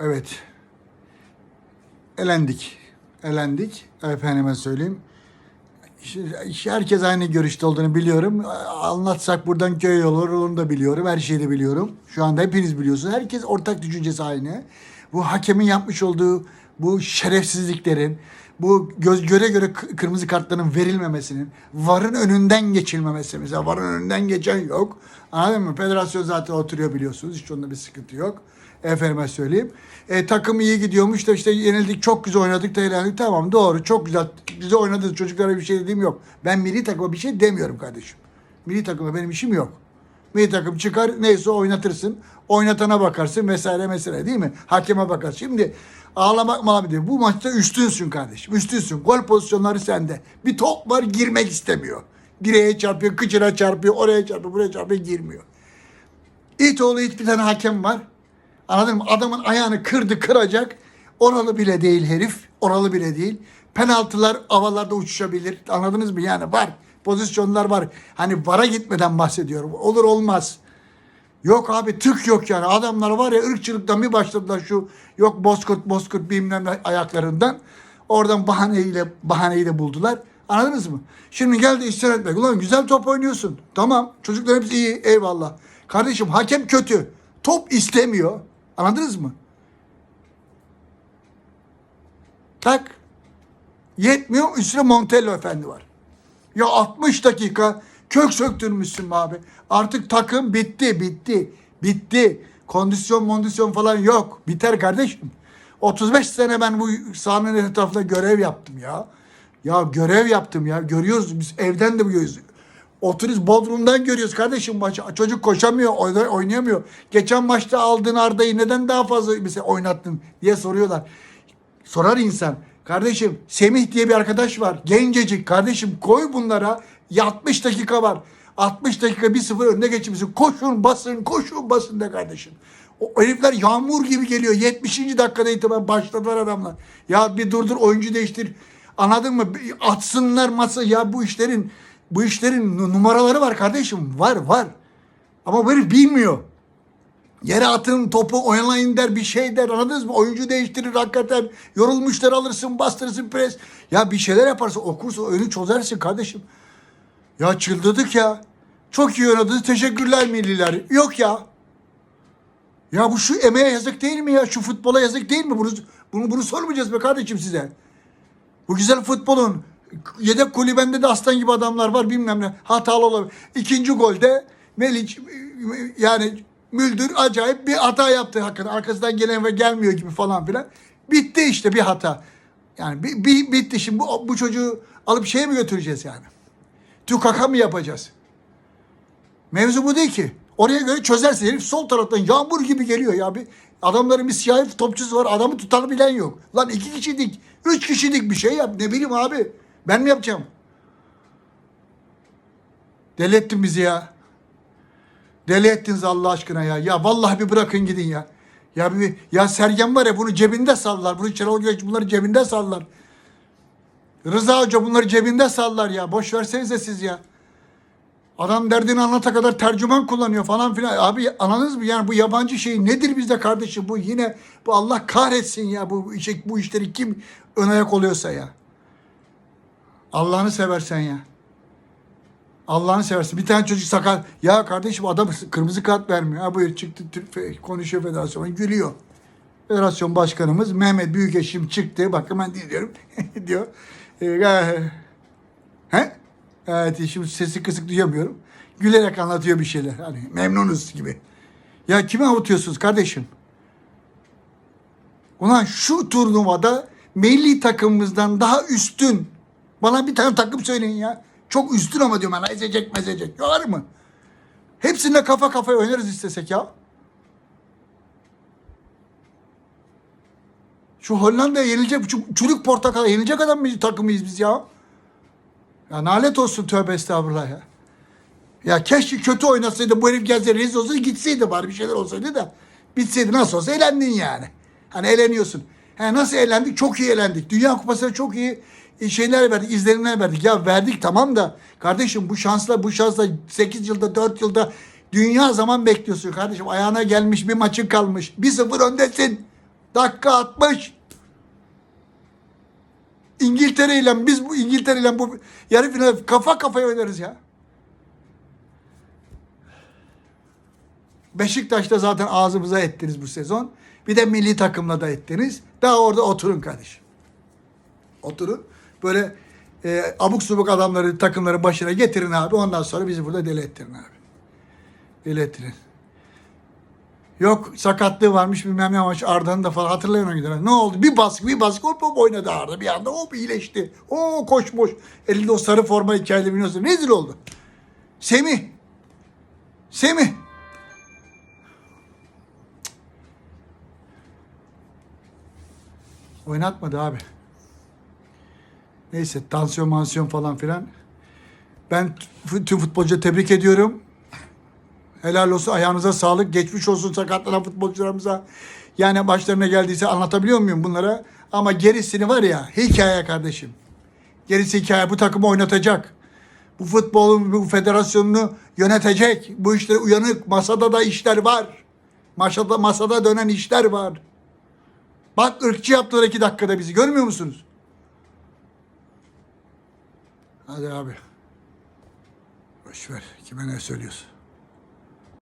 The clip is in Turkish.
Evet. Elendik. Elendik. Efendime söyleyeyim. Herkes aynı görüşte olduğunu biliyorum. Anlatsak buradan köy olur onu da biliyorum. Her şeyi de biliyorum. Şu anda hepiniz biliyorsunuz. Herkes ortak düşüncesi aynı. Bu hakemin yapmış olduğu bu şerefsizliklerin, bu göz göre göre kırmızı kartların verilmemesinin, VAR'ın önünden geçilmemesi. Mesela VAR'ın önünden geçen yok. Anladın mı? Federasyon zaten oturuyor biliyorsunuz. Hiç onda bir sıkıntı yok. Efendime söyleyeyim. E, takım iyi gidiyormuş da işte yenildik çok güzel oynadık da elendik. Tamam doğru çok güzel. Güzel oynadınız çocuklara bir şey dediğim yok. Ben milli takıma bir şey demiyorum kardeşim. Milli takıma benim işim yok. Milli takım çıkar neyse oynatırsın. Oynatana bakarsın vesaire mesele değil mi? Hakeme bakarsın. Şimdi ağlamak mı diyor. Bu maçta üstünsün kardeşim. Üstünsün. Gol pozisyonları sende. Bir top var girmek istemiyor. Direğe çarpıyor, kıçına çarpıyor, oraya çarpıyor, buraya çarpıyor, girmiyor. İtoğlu hiç bir tane hakem var. Anladın mı? Adamın ayağını kırdı kıracak. Oralı bile değil herif. Oralı bile değil. Penaltılar havalarda uçuşabilir. Anladınız mı? Yani var. Pozisyonlar var. Hani vara gitmeden bahsediyorum. Olur olmaz. Yok abi tık yok yani. Adamlar var ya ırkçılıktan bir başladılar şu yok bozkurt bozkurt bilmem ne ayaklarından. Oradan bahaneyle bahaneyi de buldular. Anladınız mı? Şimdi geldi isyan etmek. Ulan güzel top oynuyorsun. Tamam. Çocuklar hepsi iyi. Eyvallah. Kardeşim hakem kötü. Top istemiyor. Anladınız mı? Tak. Yetmiyor. Üstüne Montello efendi var. Ya 60 dakika kök söktürmüşsün abi. Artık takım bitti, bitti, bitti. Kondisyon, mondisyon falan yok. Biter kardeşim. 35 sene ben bu sahanın etrafında görev yaptım ya. Ya görev yaptım ya. Görüyoruz biz evden de görüyoruz. Oturuyoruz Bodrum'dan görüyoruz kardeşim maçı. Çocuk koşamıyor, oyna- oynayamıyor. Geçen maçta aldığın Arda'yı neden daha fazla mesela oynattın diye soruyorlar. Sorar insan. Kardeşim Semih diye bir arkadaş var. Gencecik kardeşim koy bunlara. Ya 60 dakika var. 60 dakika 1-0 önüne geçmişsin. Koşun basın koşun basın de kardeşim. O herifler yağmur gibi geliyor. 70. dakikada itibaren başladılar adamlar. Ya bir durdur oyuncu değiştir. Anladın mı? Atsınlar masa ya bu işlerin bu işlerin numaraları var kardeşim. Var var. Ama herif bilmiyor. Yere atın topu oynayın der bir şey der anladınız mı? Oyuncu değiştirir hakikaten. Yorulmuşlar alırsın bastırırsın pres. Ya bir şeyler yaparsın okursun önü çözersin kardeşim. Ya çıldırdık ya. Çok iyi oynadınız teşekkürler milliler. Yok ya. Ya bu şu emeğe yazık değil mi ya? Şu futbola yazık değil mi? Bunu, bunu, bunu sormayacağız be kardeşim size. Bu güzel futbolun yedek kulübende de aslan gibi adamlar var bilmem ne hatalı olabilir. İkinci golde Meliç yani Müldür acayip bir hata yaptı hakikaten. Arkasından gelen ve gelmiyor gibi falan filan. Bitti işte bir hata. Yani bir, bir bitti şimdi bu, bu çocuğu alıp şeye mi götüreceğiz yani? Tükaka mı yapacağız? Mevzu bu değil ki. Oraya göre çözersin. Herif sol taraftan yağmur gibi geliyor ya. Bir, adamların bir siyahi topçusu var. Adamı tutabilen yok. Lan iki kişilik, üç kişilik bir şey yap. Ne bileyim abi. Ben mi yapacağım? Deli ettin bizi ya. Deli ettiniz Allah aşkına ya. Ya vallahi bir bırakın gidin ya. Ya bir ya Sergen var ya bunu cebinde sallar. Bunu Şenol Güneş bunları cebinde sallar. Rıza Hoca bunları cebinde sallar ya. Boş versenize siz ya. Adam derdini anlata kadar tercüman kullanıyor falan filan. Abi anladınız mı? Yani bu yabancı şey nedir bizde kardeşim? Bu yine bu Allah kahretsin ya bu bu işleri kim ön ayak oluyorsa ya. Allah'ını seversen ya. Allah'ını seversen. Bir tane çocuk sakal. Ya kardeşim adam kırmızı kart vermiyor. Ha buyur çıktı konuşuyor federasyon. Gülüyor. Federasyon başkanımız Mehmet Büyükeşim çıktı. Bak hemen diyorum. diyor. Ee, He? Evet şimdi sesi kısık duyamıyorum. Gülerek anlatıyor bir şeyler. Hani memnunuz gibi. Ya kime avutuyorsunuz kardeşim? Ulan şu turnuvada milli takımımızdan daha üstün. Bana bir tane takım söyleyin ya. Çok üstün ama diyorum ben ezecek mezecek. Var mı? Hepsinde kafa kafaya oynarız istesek ya. Şu Hollanda'ya yenilecek, şu çürük portakala yenilecek adam mı takımıyız biz ya? Ya nalet olsun tövbe estağfurullah ya. Ya keşke kötü oynasaydı bu herif gelse rezil olsaydı gitseydi bari bir şeyler olsaydı da. Bitseydi nasıl olsa eğlendin yani. Hani eğleniyorsun. He, nasıl eğlendik? Çok iyi eğlendik. Dünya Kupası'na çok iyi şeyler verdik, izlenimler verdik. Ya verdik tamam da kardeşim bu şansla bu şansla 8 yılda 4 yılda dünya zaman bekliyorsun kardeşim. Ayağına gelmiş bir maçın kalmış. 1-0 öndesin. Dakika 60. İngiltere ile biz bu İngiltere ile bu yarı final kafa kafaya oynarız ya. Beşiktaş'ta zaten ağzımıza ettiniz bu sezon. Bir de milli takımla da ettiniz. Daha orada oturun kardeşim. Oturun. Böyle e, abuk subuk adamları takımların başına getirin abi. Ondan sonra bizi burada deli ettirin abi. Deli ettirin. Yok sakatlığı varmış bilmem ne maç Arda'nın da falan hatırlayın o günleri. Ne oldu? Bir baskı bir baskı hop hop oynadı Arda bir anda hop iyileşti. Oo koşmuş. Elinde o sarı forma hikayeli biliyorsun. Rezil oldu. Semih. Semih. Oynatmadı abi. Neyse tansiyon mansiyon falan filan. Ben tüm futbolcuları tebrik ediyorum. Helal olsun ayağınıza sağlık. Geçmiş olsun sakatlanan futbolcularımıza. Yani başlarına geldiyse anlatabiliyor muyum bunlara? Ama gerisini var ya hikaye kardeşim. Gerisi hikaye bu takımı oynatacak. Bu futbolun bu federasyonunu yönetecek. Bu işlere uyanık. Masada da işler var. Masada, masada dönen işler var. Bak ırkçı yaptılar iki dakikada bizi. Görmüyor musunuz? Hadi abi. Boş ver. Kime ne söylüyorsun?